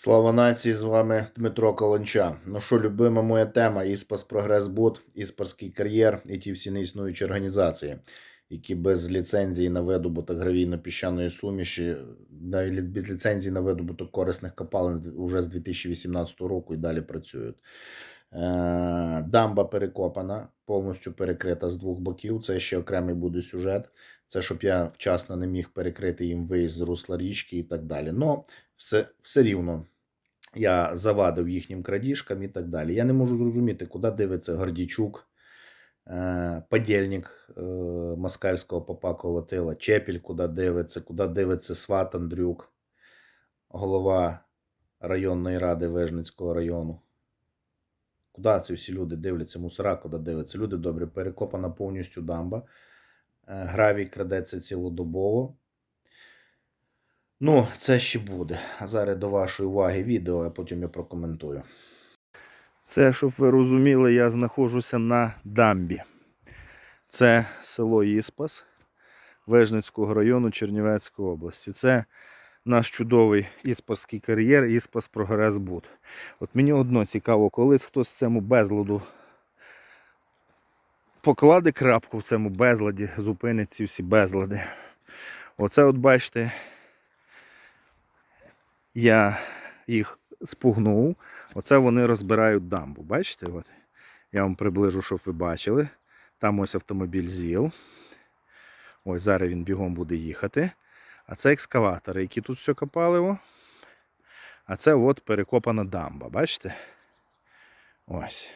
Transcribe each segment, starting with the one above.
Слава нації, з вами Дмитро Каланча. Ну що, любима моя тема Іспас Прогрес-Бут, Іспарський кар'єр і ті всі неіснуючі організації, які без ліцензії на видобуток гравійно-піщаної суміші, навіть без ліцензії на видобуток корисних копалин з- уже з 2018 року і далі працюють. Е, Дамба перекопана, повністю перекрита з двох боків. Це ще окремий буде сюжет. Це щоб я вчасно не міг перекрити їм виїзд з русла річки і так далі. Но все, все рівно я завадив їхнім крадіжкам і так далі. Я не можу зрозуміти, куди дивиться Гордійчук, е, подільник е, москальського попа Колотила, Чепіль, куди дивиться, куди дивиться Сват Андрюк, голова районної ради Вижницького району. Куди ці всі люди дивляться? Мусора, куди дивляться? Люди добрі, перекопана повністю дамба. Е, Гравій крадеться цілодобово. Ну, це ще буде. А зараз до вашої уваги відео, а потім я прокоментую. Це, щоб ви розуміли, я знаходжуся на дамбі. Це село Іспас Вежницького району Чернівецької області. Це наш чудовий іспаський кар'єр, Іспас Прогрес-Буд. От мені одно цікаво, колись хтось цьому безладу покладе крапку в цьому безладі, зупинить ці всі безлади. Оце, от бачите, я їх спугнув. Оце вони розбирають дамбу. Бачите? От. Я вам приближу, щоб ви бачили. Там ось автомобіль ЗІЛ. Ось зараз він бігом буде їхати. А це екскаватори, які тут все копали. А це от перекопана дамба. Бачите? Ось.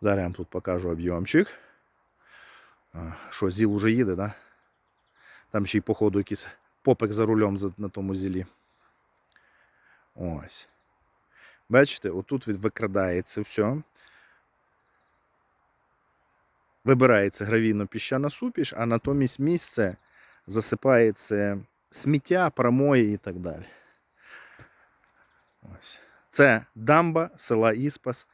Зараз я вам тут покажу об'ємчик. Що, ЗІЛ уже їде, так? Да? Там ще й, походу, якийсь попик за рулем на тому зілі. Ось. Бачите, отут викрадається все. Вибирається гравійно-піщана супіш, а натомість місце засипається сміття, промої і так далі. Ось. Це дамба села Іспас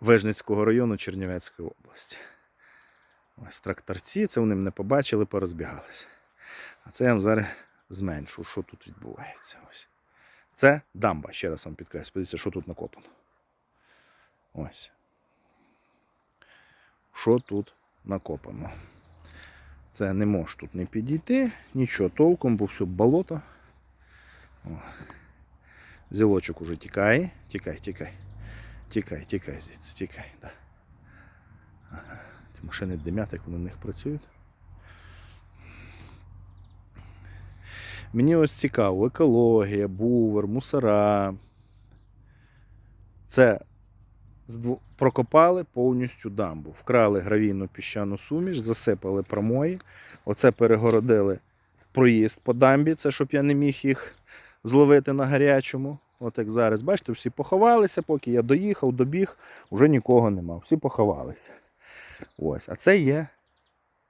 Вежницького району Чернівецької області. Ось тракторці, це вони мене побачили, порозбігалися. А це я вам зараз зменшу, що тут відбувається. Ось. Це дамба, ще раз вам підкреслю. Подивіться, що тут накопано. Ось. Що тут накопано. Це не може тут не підійти, нічого толком, бо все болото. О. Зілочок уже тікає. Тікай, тікай. Тікай, тікай звідси, тікай. Да. Ага. Ці машини димять, як вони на них працюють. Мені ось цікаво, екологія, бувер, мусора. Це прокопали повністю дамбу. Вкрали гравійну піщану суміш, засипали промої. Оце перегородили проїзд по дамбі, це щоб я не міг їх зловити на гарячому. От як зараз, бачите, всі поховалися, поки я доїхав, добіг, вже нікого нема. Всі поховалися. Ось. А це є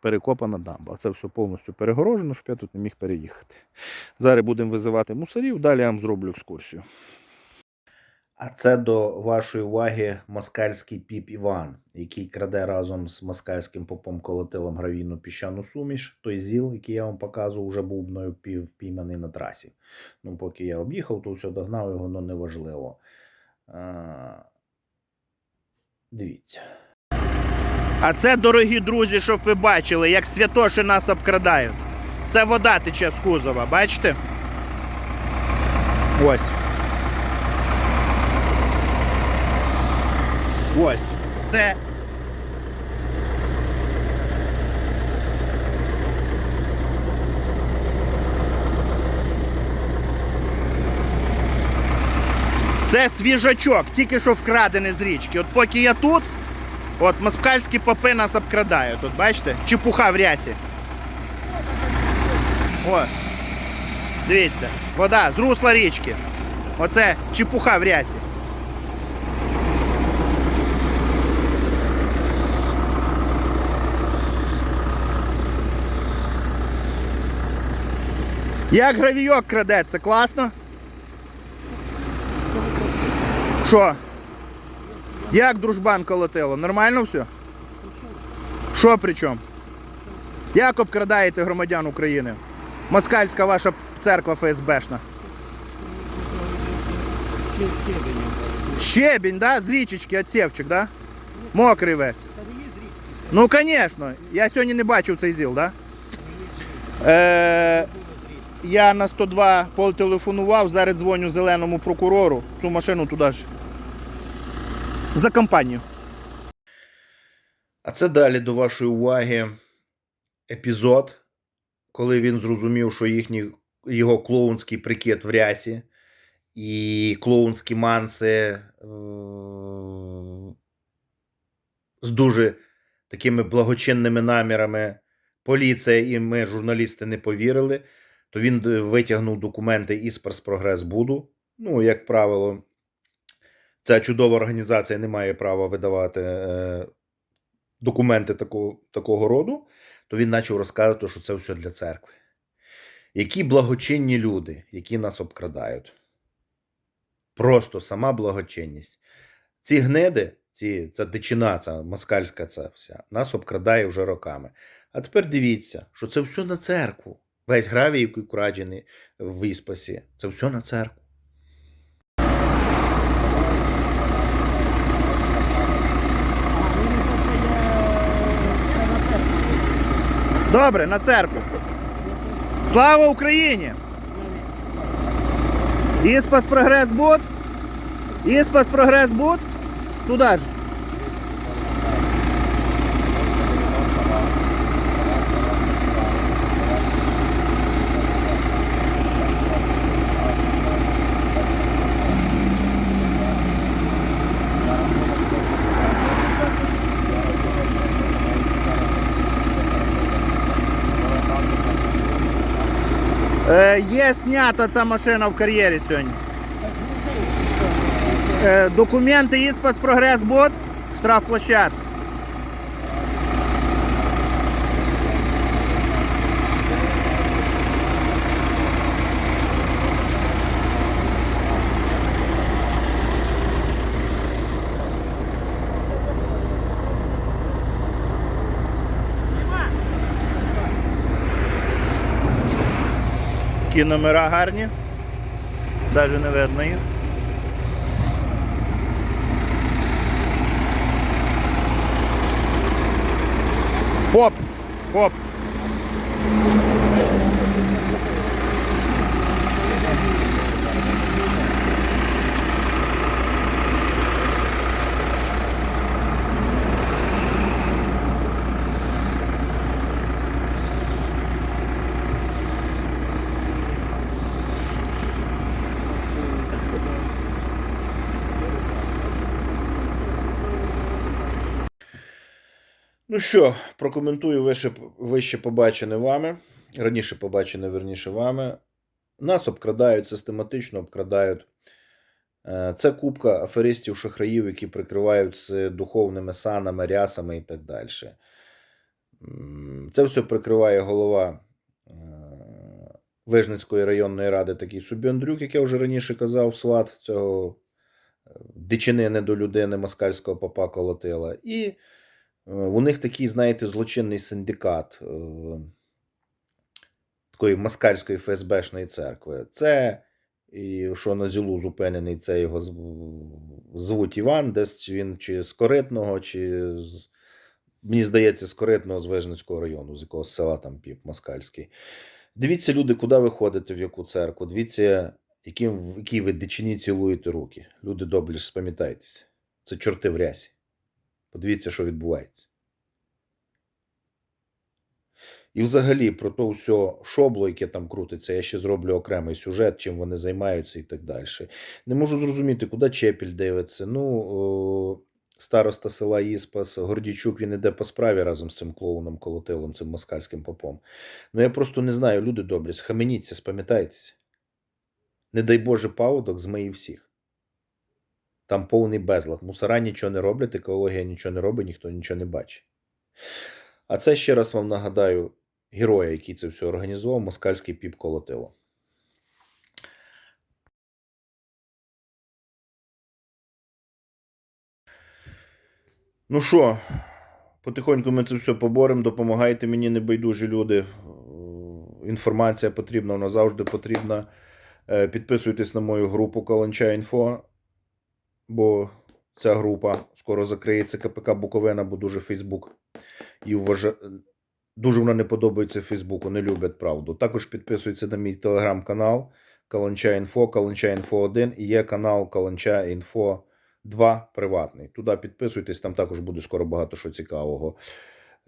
перекопана дамба. Це все повністю перегорожено, щоб я тут не міг переїхати. Зараз будемо визивати мусорів, далі я вам зроблю екскурсію. А це до вашої уваги москальський піп Іван, який краде разом з москальським попом колотилом гравійну піщану суміш. Той зіл, який я вам показував, вже був мною пів- на трасі. Ну, поки я об'їхав, то все догнав його, воно неважливо. А... Дивіться. А це, дорогі друзі, щоб ви бачили, як святоші нас обкрадають. Це вода тече з кузова, бачите? Ось. Ось. Це. Це свіжачок, тільки що вкрадений з річки. От поки я тут, От москальські попи нас обкрадають. Тут бачите? Чепуха в рясі. О, дивіться, вода з русла річки. Оце чепуха в рясі. Як гравійок крадеться, класно? Що? Як дружбан колотило? Нормально все? Що при чому? Як обкрадаєте громадян України? Москальська ваша церква ФСБшна. Щебінь, да? З річечки, отсевчик, да? Мокрий весь. Ну, звісно. Я сьогодні не бачив цей ЗІЛ, да? Е, я на 102 потелефонував, зараз дзвоню зеленому прокурору. Цю машину туди ж. За компанію. А це далі до вашої уваги епізод, коли він зрозумів, що їхній, його клоунський прикид в рясі і клоунські манси е- з дуже такими благочинними намірами поліція і ми, журналісти, не повірили, то він витягнув документи із Перспрогресбуду. Ну, як правило, ця чудова організація не має права видавати е, документи такого, такого роду, то він почав розказувати, що це все для церкви. Які благочинні люди, які нас обкрадають. Просто сама благочинність. Ці гниди, ці, ця дичина, ця москальська ця вся, нас обкрадає вже роками. А тепер дивіться, що це все на церкву. Весь гравій, який вкрадений в Іспасі, це все на церкву. Добре, на церкву. Слава Україні! Іспас прогрес бот. Іспас прогрес бот. Туди ж. Е, є снята ця машина в кар'єрі сьогодні. Е, документи Іспас прогрес бот. Штраф Такі номера гарні. Навіть не видно їх. Хоп! Поп! Ну що, прокоментую вище, вище побачене вами, раніше побачене, верніше вами. Нас обкрадають систематично, обкрадають. Е, Це купка аферистів, шахраїв, які прикриваються духовними санами, рясами і так далі. Це все прикриває голова е, Вижницької районної ради, такий собі Андрюк, як я вже раніше казав, сват цього е, дичини не до людини москальського попа колотила. І у них такий, знаєте, злочинний синдикат е, такої москальської ФСБшної церкви. Це, що на зілу зупинений, це його звуть Іван, десь він чи з Коритного, чи з, мені здається, з Коритного з Вижницького району, з якогось села там піп москальський. Дивіться, люди, куди ви ходите, в яку церкву. Дивіться, яким, якій ви дичині цілуєте руки. Люди добрі спам'ятайтеся. Це чорти в рясі. Подивіться, що відбувається. І взагалі про то все шобло, яке там крутиться, я ще зроблю окремий сюжет, чим вони займаються і так далі. Не можу зрозуміти, куди Чепіль дивиться. Ну, о, староста села Іспас, Гордійчук, він іде по справі разом з цим клоуном колотилом, цим москальським попом. Ну я просто не знаю, люди добрі, схаменіться, спам'ятайтеся. Не дай Боже паводок змиє всіх. Там повний безлад. Мусора нічого не роблять, екологія нічого не робить, ніхто нічого не бачить. А це ще раз вам нагадаю героя, який це все організував, москальський піп колотило. Ну що, потихоньку ми це все поборемо, допомагайте мені, небайдужі люди. Е, Інформація потрібна, вона завжди потрібна. Е, Підписуйтесь на мою групу Каланча Інфо, бо ця група скоро закриється КПК Буковина, бо дуже Фейсбук. І вважа... дуже вона не подобається Фейсбуку, не люблять правду. Також підписуйтесь на мій телеграм-канал Каланча Інфо, Каланча Інфо 1 і є канал Каланча Інфо 2 приватний. Туди підписуйтесь, там також буде скоро багато що цікавого.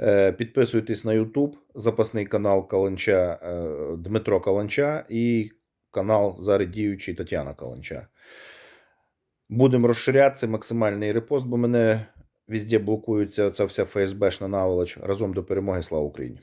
Е, Підписуйтесь на YouTube, запасний канал Каланча е, Дмитро Каланча і канал зараз діючий Тетяна Каланча. Будемо розширятися, максимальний репост, бо мене везде блокується ця вся ФСБшна наволоч. Разом до перемоги. Слава Україні!